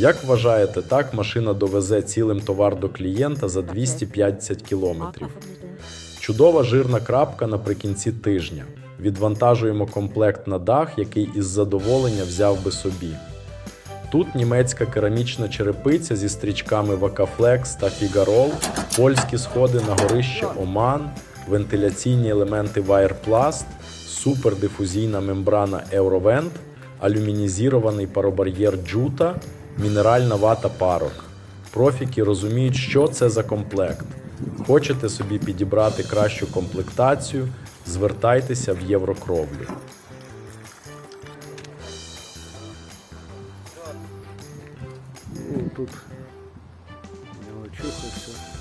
Як вважаєте, так машина довезе цілим товар до клієнта за 250 кілометрів? Чудова жирна крапка наприкінці тижня. Відвантажуємо комплект на дах, який із задоволення взяв би собі. Тут німецька керамічна черепиця зі стрічками Вакафлекс та Фігарол, польські сходи на горище Оман, вентиляційні елементи Wireplast, супердифузійна мембрана Eurovent, алюмінізірований паробар'єр Джута, мінеральна вата парок. Профіки розуміють, що це за комплект. Хочете собі підібрати кращу комплектацію, звертайтеся в Єврокровлю. Тут я очухався.